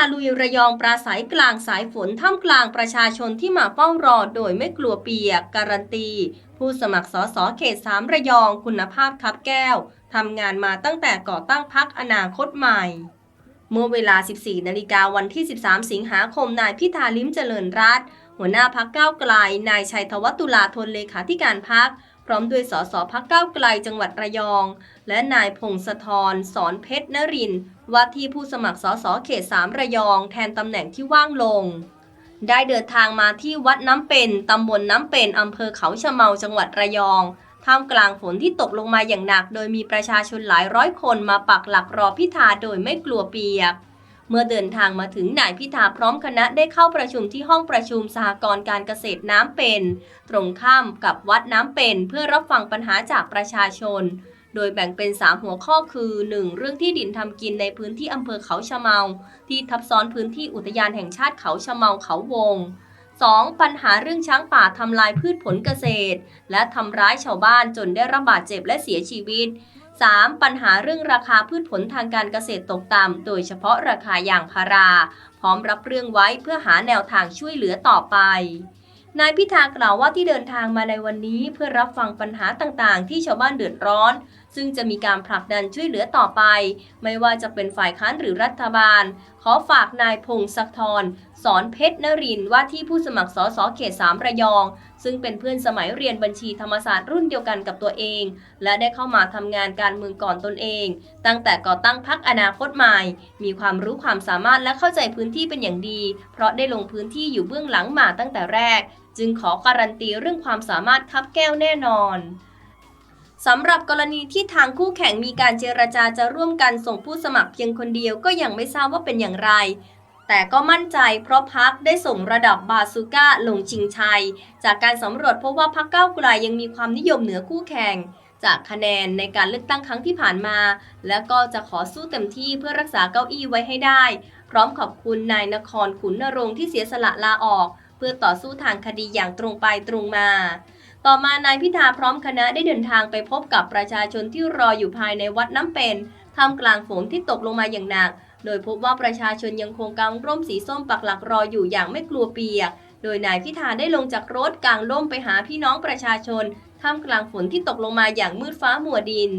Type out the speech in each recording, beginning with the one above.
าลุยระยองปราศัยกลางสายฝนท่ามกลางประชาชนที่มาเฝ้ารอโดยไม่กลัวเปียก การันตี ผู้สมัครสสเขต3ระยองคุณภาพคับแก้ว ทำงานมาตั้งแต่ก่อตั้งพักอนาคตใหม่ เมื่อเวลา 14 นาฬิกาวันที่ 13 สิงหาคมนายพิธาลิ้มเจริญรัตหัวหน้าพักก้าวไกล นายชัยธวัฒน์ตุลาธนเลขาธิการพักพร้อมด้วยสสพักก้าวไกลจังหวัดระยอง และนายพงศธรสอนเพชรนรินทร์ ว่าที่ผู้สมัครสสเขต3ระยองแทนตำแหน่งที่ว่างลง ได้เดินทางมาที่วัดน้ำเป็นตำบลน้ำเป็นอำเภอเขาชะเมาจังหวัดระยองท่ามกลางฝนที่ตกลงมาอย่างหนัก โดยมีประชาชนหลายร้อยคนมาปักหลักรอพิธาโดยไม่กลัวเปียก เมื่อเดินทางมาถึงนายพิธาพร้อมคณะได้เข้าประชุมที่ห้องประชุมสหกรณ์การเกษตรน้ำเป็น ตรงข้ามกับวัดน้ำเป็นเพื่อรับฟังปัญหาจากประชาชน โดยแบ่งเป็น 3 หัวข้อคือ 1. เรื่องที่ดินทำกินในพื้นที่อำเภอเขาชะเมา ที่ทับซ้อนพื้นที่อุทยานแห่งชาติเขาชะเมาเขาวง 2. ปัญหาเรื่องช้างป่าทำลายพืชผลเกษตร และทำร้ายชาวบ้านจนได้รับบาดเจ็บและเสียชีวิต 3. ปัญหาเรื่องราคาพืชผลทางการเกษตรตกต่ำ โดยเฉพาะราคายางพารา พร้อมรับเรื่องไว้เพื่อหาแนวทางช่วยเหลือต่อไป นายพิธากล่าวว่าที่เดินทางมาในวันนี้เพื่อรับฟังปัญหาต่างๆ ที่ชาวบ้านเดือดร้อน ซึ่งจะมีการผลักดันช่วยเหลือต่อไป ไม่ว่าจะเป็นฝ่ายค้านหรือรัฐบาล ขอฝากนายพงศักดิ์ธรสอนเพชรนรินว่าที่ผู้สมัครสสเขต3ระยอง ซึ่งเป็นเพื่อนสมัยเรียนบัญชีธรรมศาสตร์รุ่นเดียวกันกับตัวเอง และได้เข้ามาทำงานการเมืองก่อนตนเอง ตั้งแต่ก่อตั้งพักอนาคตใหม่ มีความรู้ความสามารถและเข้าใจพื้นที่เป็นอย่างดี เพราะได้ลงพื้นที่อยู่เบื้องหลังมาตั้งแต่แรก จึงขอการันตีเรื่องความสามารถคับแก้วแน่นอน สำหรับกรณีที่ทางคู่แข่งมีการเจรจาจะร่วมกันส่งผู้สมัครเพียงคนเดียวก็ยังไม่ทราบว่าเป็นอย่างไร แต่ก็มั่นใจเพราะพักได้ส่งระดับบาซูก้าลงชิงชัย จากการสำรวจพบว่าพักเก้าไกลยังมีความนิยมเหนือคู่แข่ง จากคะแนนในการเลือกตั้งครั้งที่ผ่านมา และก็จะขอสู้เต็มที่เพื่อรักษาเก้าอี้ไว้ให้ได้ พร้อมขอบคุณนายนครขุนนรงค์ที่เสียสละลาออก เพื่อต่อสู้ทางคดีอย่างตรงไปตรงมา ต่อมานายพิธาพร้อมคณะได้เดินทางไปพบกับประชาชนที่รออยู่ภายในวัดน้ำเป็นท่ามกลางฝนที่ตกลงมาอย่างหนัก โดยพบว่าประชาชนยังคงกางร่มสีส้มปักหลักรออยู่อย่างไม่กลัวเปียก โดยนายพิธาได้ลงจากรถกลางร่มไปหาพี่น้องประชาชน ท่ามกลางฝนที่ตกลงมาอย่างมืดฟ้ามัวดิน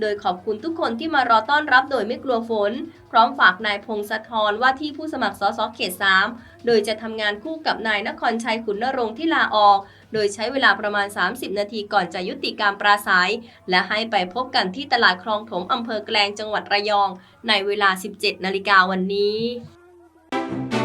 โดยขอบคุณทุกคนที่มารอต้อนรับโดยไม่กลัวฝน พร้อมฝากนายพงศธรว่าที่ผู้สมัครสสเขต 3 โดยจะทำงานคู่กับนายนครชัยขุนนรงค์ที่ลาออก โดยใช้เวลาประมาณ 30 นาทีก่อนจะยุติการปราศัย และให้ไปพบกันที่ตลาดคลองถมอำเภอแกลงจังหวัดระยอง ในเวลา 17 นาฬิกาวันนี้